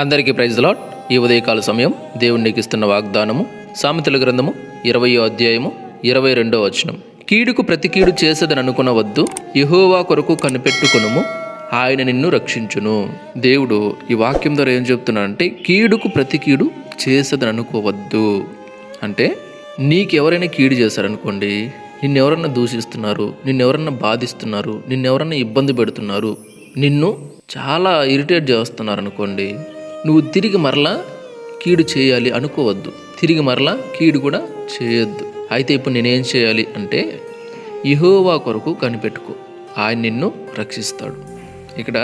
అందరికీ praise lot ఈ ఉదయకాల సమయం దేవుణ్ణికి ఇస్తున్న వాగ్దానము సామెతల గ్రంథము ఇరవయో అధ్యాయము ఇరవై రెండో వచనం. కీడుకు ప్రతి కీడు చేసేదని అనుకునవద్దు యహోవా కొరకు కనిపెట్టుకునుము ఆయన నిన్ను రక్షించును. దేవుడు ఈ వాక్యం ద్వారా ఏం చెప్తున్నాడంటే కీడుకు ప్రతి కీడు చేసేదని అనుకోవద్దు. అంటే నీకెవరైనా కీడు చేశారనుకోండి నిన్నెవరన్నా దూషిస్తున్నారు నిన్నెవరన్నా బాధిస్తున్నారు నిన్నెవరన్నా ఇబ్బంది పెడుతున్నారు నిన్ను చాలా ఇరిటేట్ చేస్తున్నారు అనుకోండి నువ్వు తిరిగి మరలా కీడు చేయాలి అనుకోవద్దు. తిరిగి మరలా కీడు కూడా చేయొద్దు. అయితే ఇప్పుడు నేనేం చేయాలి అంటే ఇహోవా కొరకు కనిపెట్టుకో. ఆయన నిన్ను రక్షిస్తాడు. ఇక్కడ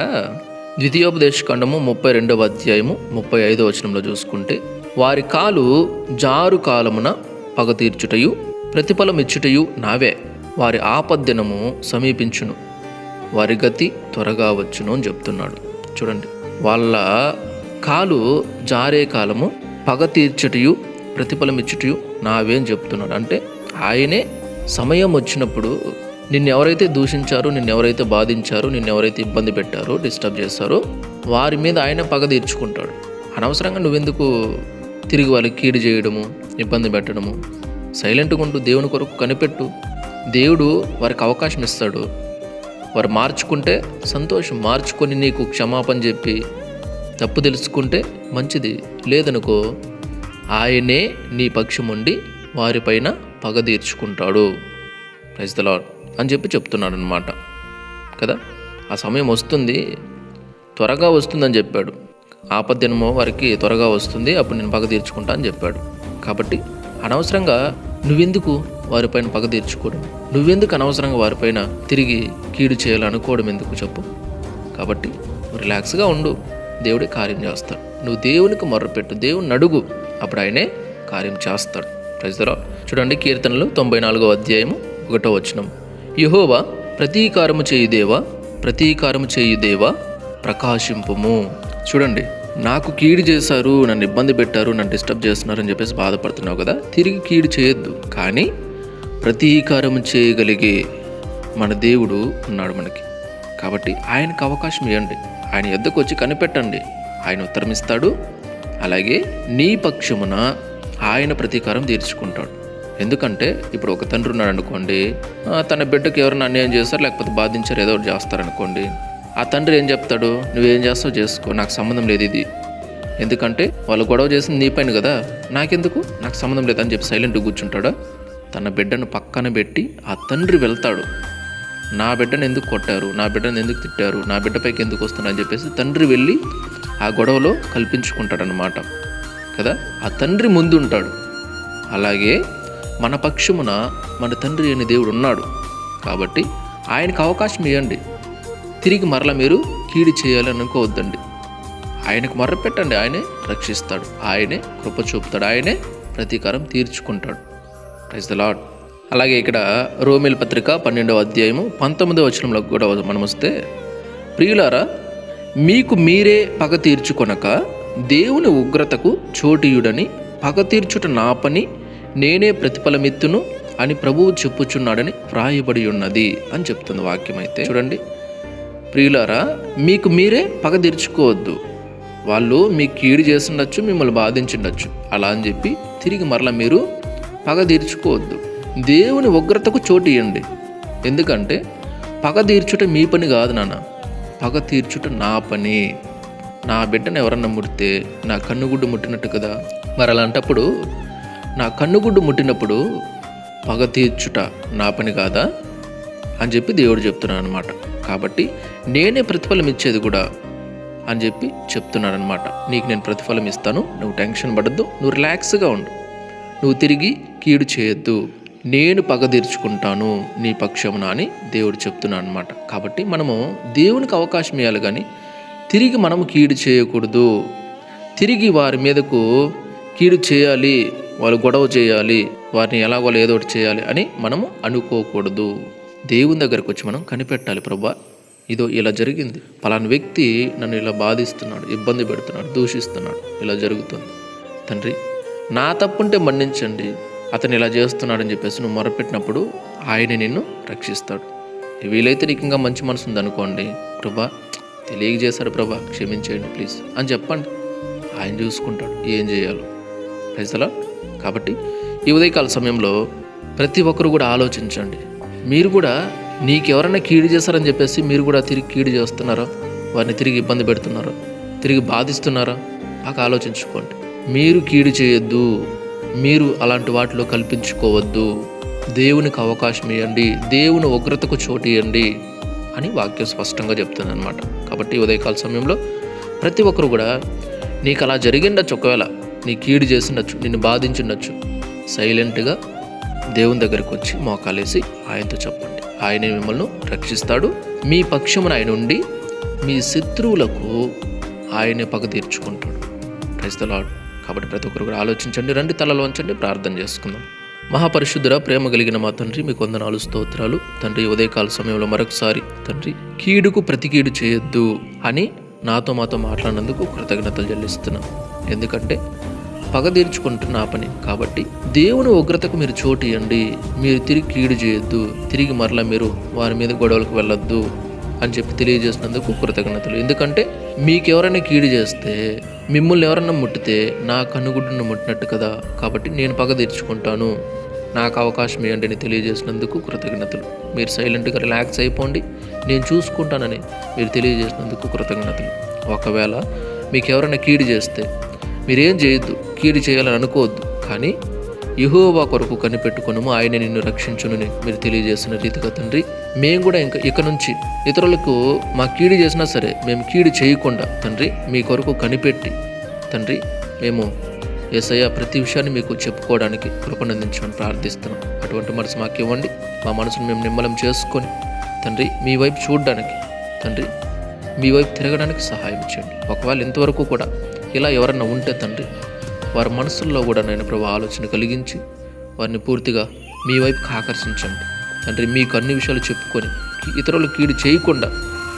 ద్వితీయోపదేశ ఖండము ముప్పై రెండవ అధ్యాయము ముప్పై ఐదో వచనంలో చూసుకుంటే వారి కాలు జారు కాలమున పగ తీర్చుటయు ప్రతిఫలం ఇచ్చుటయు నావే. వారి ఆపద్దినము సమీపించును. వారి గతి త్వరగా వచ్చును అని చెప్తున్నాడు. చూడండి వాళ్ళ కాలు జారే కాలము పగ తీర్చటయు ప్రతిఫలం ఇచ్చుటయు చెప్తున్నాడు. అంటే ఆయనే సమయం వచ్చినప్పుడు నిన్ను ఎవరైతే దూషించారో నిన్ను ఎవరైతే బాధించారో నిన్ను ఎవరైతే ఇబ్బంది పెట్టారో డిస్టర్బ్ చేస్తారో వారి మీద ఆయన పగ తీర్చుకుంటాడు. అనవసరంగా నువ్వెందుకు తిరిగి వాళ్ళకి కీడు చేయడము ఇబ్బంది పెట్టడము? సైలెంట్గా ఉంటూ దేవుని కొరకు కనిపెట్టు. దేవుడు వారికి అవకాశం ఇస్తాడు. వారు మార్చుకుంటే సంతోషం. మార్చుకొని నీకు క్షమాపణ చెప్పి తప్పు తెలుసుకుంటే మంచిది లేదనుకో ఆయనే నీ పక్షం ఉండి వారిపైన పగ తీర్చుకుంటాడు. ప్రైజ్ ద లాడ్ అని చెప్పి చెప్తున్నాడు అనమాట కదా? ఆ సమయం వస్తుంది త్వరగా వస్తుందని చెప్పాడు. ఆపద్దినమో వారికి త్వరగా వస్తుంది అప్పుడు నేను పగ తీర్చుకుంటా అని చెప్పాడు. కాబట్టి అనవసరంగా నువ్వెందుకు వారిపైన పగ తీర్చుకోవడం? నువ్వెందుకు అనవసరంగా వారిపైన తిరిగి కీడు చేయాలనుకోవడం ఎందుకు చెప్పు? కాబట్టి రిలాక్స్గా ఉండు. దేవుడే కార్యం చేస్తాడు. నువ్వు దేవునికి మొర్రపెట్టు దేవుని అడుగు అప్పుడు ఆయనే కార్యం చేస్తాడు. ప్రజల చూడండి కీర్తనలు తొంభై నాలుగో అధ్యాయము ఒకటో వచనం. యహోవా ప్రతీకారము చేయు దేవా ప్రతీకారము చేయు దేవా ప్రకాశింపుము. చూడండి నాకు కీడు చేశారు నన్ను ఇబ్బంది పెట్టారు నన్ను డిస్టర్బ్ చేస్తున్నారు అని చెప్పేసి బాధపడుతున్నావు కదా? తిరిగి కీడు చేయొద్దు. కానీ ప్రతీకారం చేయగలిగే మన దేవుడు ఉన్నాడు మనకి. కాబట్టి ఆయనకు అవకాశం ఇవ్వండి. ఆయన ఎద్దకు వచ్చి కనిపెట్టండి. ఆయన ఉత్తరమిస్తాడు. అలాగే నీ పక్షమున ఆయన ప్రతీకారం తీర్చుకుంటాడు. ఎందుకంటే ఇప్పుడు ఒక తండ్రి ఉన్నాడు అనుకోండి తన బిడ్డకు ఎవరైనా అన్యాయం చేస్తారు లేకపోతే బాధించారు ఏదో ఒకటి చేస్తారనుకోండి ఆ తండ్రి ఏం చెప్తాడు? నువ్వేం చేస్తావు చేసుకో నాకు సంబంధం లేదు ఇది. ఎందుకంటే వాళ్ళు గొడవ చేసింది నీ పైన కదా? నాకెందుకు? నాకు సంబంధం లేదని చెప్పి సైలెంట్ కూర్చుంటాడా? తన బిడ్డను పక్కన పెట్టి ఆ తండ్రి వెళ్తాడు. నా బిడ్డను ఎందుకు కొట్టారు? నా బిడ్డను ఎందుకు తిట్టారు? నా బిడ్డపైకి ఎందుకు వస్తున్నా అని చెప్పేసి తండ్రి వెళ్ళి ఆ గొడవలో కల్పించుకుంటాడనమాట కదా? ఆ తండ్రి ముందు ఉంటాడు అలాగే మన పక్షమున మన తండ్రి అనే దేవుడు ఉన్నాడు. కాబట్టి ఆయనకు అవకాశం ఇవ్వండి తిరిగి మరల మీరు కీడి చేయాలని అనుకోవద్దండి. ఆయనకు మర్ర పెట్టండి ఆయనే రక్షిస్తాడు. ఆయనే కృప చూపుతాడు. ఆయనే ప్రతీకారం తీర్చుకుంటాడు. ప్రైజ్ ద లాడ్ అలాగే ఇక్కడ రోమిల్ పత్రిక పన్నెండవ అధ్యాయము పంతొమ్మిదవ వచనంలో కూడా మనం వస్తే ప్రియులారా మీకు మీరే పగ తీర్చుకొనక దేవుని ఉగ్రతకు చోటీయుడని పగ తీర్చుట నా పని నేనే ప్రతిఫలమిత్తును అని ప్రభువు చెప్పుచున్నాడని వ్రాయబడి ఉన్నది అని చెప్తుంది వాక్యం అయితే. చూడండి ప్రియులారా మీకు మీరే పగ తీర్చుకోవద్దు. వాళ్ళు మీకు కీడు చేస్తుండొచ్చు మిమ్మల్ని బాధించుండొచ్చు. అలా అని చెప్పి తిరిగి మరలా మీరు పగ తీర్చుకోవద్దు. దేవుని ఉగ్రతకు చోటు ఇవ్వండి ఎందుకంటే పగ తీర్చుట మీ పని కాదు నాన్న. పగ తీర్చుట నా పని. నా బిడ్డను ఎవరన్నా ముడితే నా కన్నుగుడ్డు ముట్టినట్టు కదా? మరి అలాంటప్పుడు నా కన్నుగుడ్డు ముట్టినప్పుడు పగ తీర్చుట నా పని కాదా? అని చెప్పి దేవుడు చెప్తున్నాడు అనమాట కాబట్టి నేనే ప్రతిఫలం ఇచ్చేది కూడా అని చెప్పి చెప్తున్నాడు అనమాట నీకు నేను ప్రతిఫలం ఇస్తాను. నువ్వు టెన్షన్ పడద్దు. నువ్వు రిలాక్స్గా ఉండు. నువ్వు తిరిగి కీడు చేయొద్దు. నేను పగ తీర్చుకుంటాను నీ పక్షమున అని దేవుడు చెప్తున్నాను అనమాట కాబట్టి మనము దేవునికి అవకాశం ఇవ్వాలి కానీ తిరిగి మనము కీడు చేయకూడదు. తిరిగి వారి మీదకు కీడు చేయాలి వాళ్ళు గొడవ చేయాలి వారిని ఎలాగో ఏదో ఒకటి చేయాలి అని మనము అనుకోకూడదు. దేవుని దగ్గరకు వచ్చి మనం కనిపెట్టాలి ప్రభా ఇదో ఇలా జరిగింది. పలానా వ్యక్తి నన్ను ఇలా బాధిస్తున్నాడు ఇబ్బంది పెడుతున్నాడు దూషిస్తున్నాడు. ఇలా జరుగుతుంది. తండ్రి నా తప్పుంటే మన్నించండి. అతను ఇలా చేస్తున్నాడని చెప్పేసి నువ్వు మొరపెట్టినప్పుడు ఆయన నిన్ను రక్షిస్తాడు. వీలైతే నీకు ఇంకా మంచి మనసు ఉందనుకోండి ప్రభా తెలియజేశాడు ప్రభా క్షమించేయండి ప్లీజ్ అని చెప్పండి. ఆయన చూసుకుంటాడు ఏం చేయాలో. ప్రజలా కాబట్టి ఈ ఉదయకాల సమయంలో ప్రతి ఒక్కరు కూడా ఆలోచించండి. మీరు కూడా నీకెవరైనా కీడు చేశారని చెప్పేసి మీరు కూడా తిరిగి కీడు చేస్తున్నారా? వారిని తిరిగి ఇబ్బంది పెడుతున్నారా? తిరిగి బాధిస్తున్నారా? బాగా ఆలోచించుకోండి. మీరు కీడు చేయొద్దు. మీరు అలాంటి వాటిలో కల్పించుకోవద్దు. దేవునికి అవకాశం ఇవ్వండి దేవుని ఉగ్రతకు చోటు ఇవ్వండి అని వాక్యం స్పష్టంగా చెప్తుంది అనమాట కాబట్టి ఉదయకాల సమయంలో ప్రతి ఒక్కరు కూడా నీకు అలా జరిగిండొచ్చు ఒకవేళ నీ కీడు చేసిండొచ్చు నిన్ను బాధించిండొచ్చు సైలెంట్గా దేవుని దగ్గరికి వచ్చి మోకాలేసి ఆయనతో చెప్పండి. ఆయనే మిమ్మల్ని రక్షిస్తాడు. మీ పక్షమున ఆయన ఉండి మీ శత్రువులకు ఆయనే పగ తీర్చుకుంటాడు. క్రైస్తలాడు కాబట్టి ప్రతి ఒక్కరు కూడా ఆలోచించండి రండి తలలో వంచండి ప్రార్థన చేసుకుందాం. మహాపరిశుద్ధుర ప్రేమ కలిగిన మా తండ్రి మీకు వందనాలు స్తోత్రాలు. తండ్రి ఉదయకాల సమయంలో మరొకసారి తండ్రి కీడుకు ప్రతి కీడు చేయొద్దు అని నాతో మాతో మాట్లాడినందుకు కృతజ్ఞతలు చెల్లిస్తున్నాను ఎందుకంటే పగ తీర్చుకుంటున్న ఆ పని. కాబట్టి దేవుని ఉగ్రతకు మీరు చోటు ఇవ్వండి మీరు తిరిగి కీడు చేయొద్దు. తిరిగి మరలా మీరు వారి మీద గొడవలకు వెళ్ళొద్దు అని చెప్పి తెలియజేసినందుకు కృతజ్ఞతలు. ఎందుకంటే మీకు ఎవరైనా కీడు చేస్తే మిమ్మల్ని ఎవరైనా ముట్టితే నా కనుగుడ్డును ముట్టినట్టు కదా. కాబట్టి నేను పగ తీర్చుకుంటాను. నాకు అవకాశం ఏంటని తెలియజేసినందుకు కృతజ్ఞతలు. మీరు సైలెంట్గా రిలాక్స్ అయిపోండి. నేను చూసుకుంటానని మీరు తెలియజేసినందుకు కృతజ్ఞతలు. ఒకవేళ మీకు ఎవరైనా కీడు చేస్తే మీరేం చేయొద్దు. కీడు చేయాలని అనుకోవద్దు. కానీ యహోవా కొరకు కనిపెట్టుకొనుము ఆయన నిన్ను రక్షించునని మీరు తెలియజేసిన రీతిగా తండ్రి. మేము కూడా ఇంకా ఇక నుంచి ఇతరులకు మా కీడు చేసినా సరే మేము కీడు చేయకుండా తండ్రి మీ కొరకు కనిపెట్టి తండ్రి మేము ఏసయ్య ప్రతి విషయాన్ని మీకు చెప్పుకోవడానికి కృపనందించమని ప్రార్థిస్తున్నాం. అటువంటి మనసు మాకు ఇవ్వండి. మా మనసును మేము నిమ్మలం చేసుకొని తండ్రి మీ వైపు చూడడానికి తండ్రి మీ వైపు తిరగడానికి సహాయం చేయండి. ఒకవేళ ఇంతవరకు కూడా ఇలా ఎవరన్నా ఉంటే తండ్రి వారి మనసుల్లో కూడా నేను ప్రభు ఆలోచన కలిగించి వారిని పూర్తిగా మీ వైపుకి ఆకర్షించండి. తండ్రి మీకు అన్ని విషయాలు చెప్పుకొని ఇతరులు కీడు చేయకుండా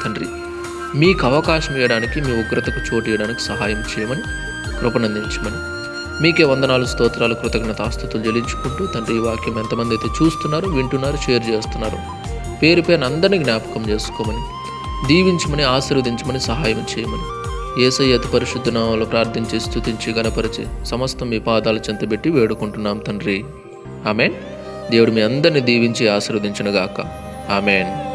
తండ్రి మీకు అవకాశం ఇవ్వడానికి మీ ఉగ్రతకు చోటు ఇవ్వడానికి సహాయం చేయమని కృపనందించమని మీకే వందనాలు స్తోత్రాలు కృతజ్ఞత ఆస్తుతులు చెల్లించుకుంటూ తండ్రి ఈ వాక్యం ఎంతమంది అయితే చూస్తున్నారు వింటున్నారు షేర్ చేస్తున్నారు పేరు పేరు అందరినీ జ్ఞాపకం చేసుకోమని దీవించమని ఆశీర్వదించమని సహాయం చేయమని ఏసై అతి పరిశుద్ధ నామలు ప్రార్థించి స్థుతించి గణపరిచి సమస్తం మీ పాదాలు చెంతబెట్టి వేడుకుంటున్నాం తండ్రి. ఆమెన్. దేవుడు మీ అందరిని దీవించి ఆశీర్వదించునుగాక. ఆమెన్.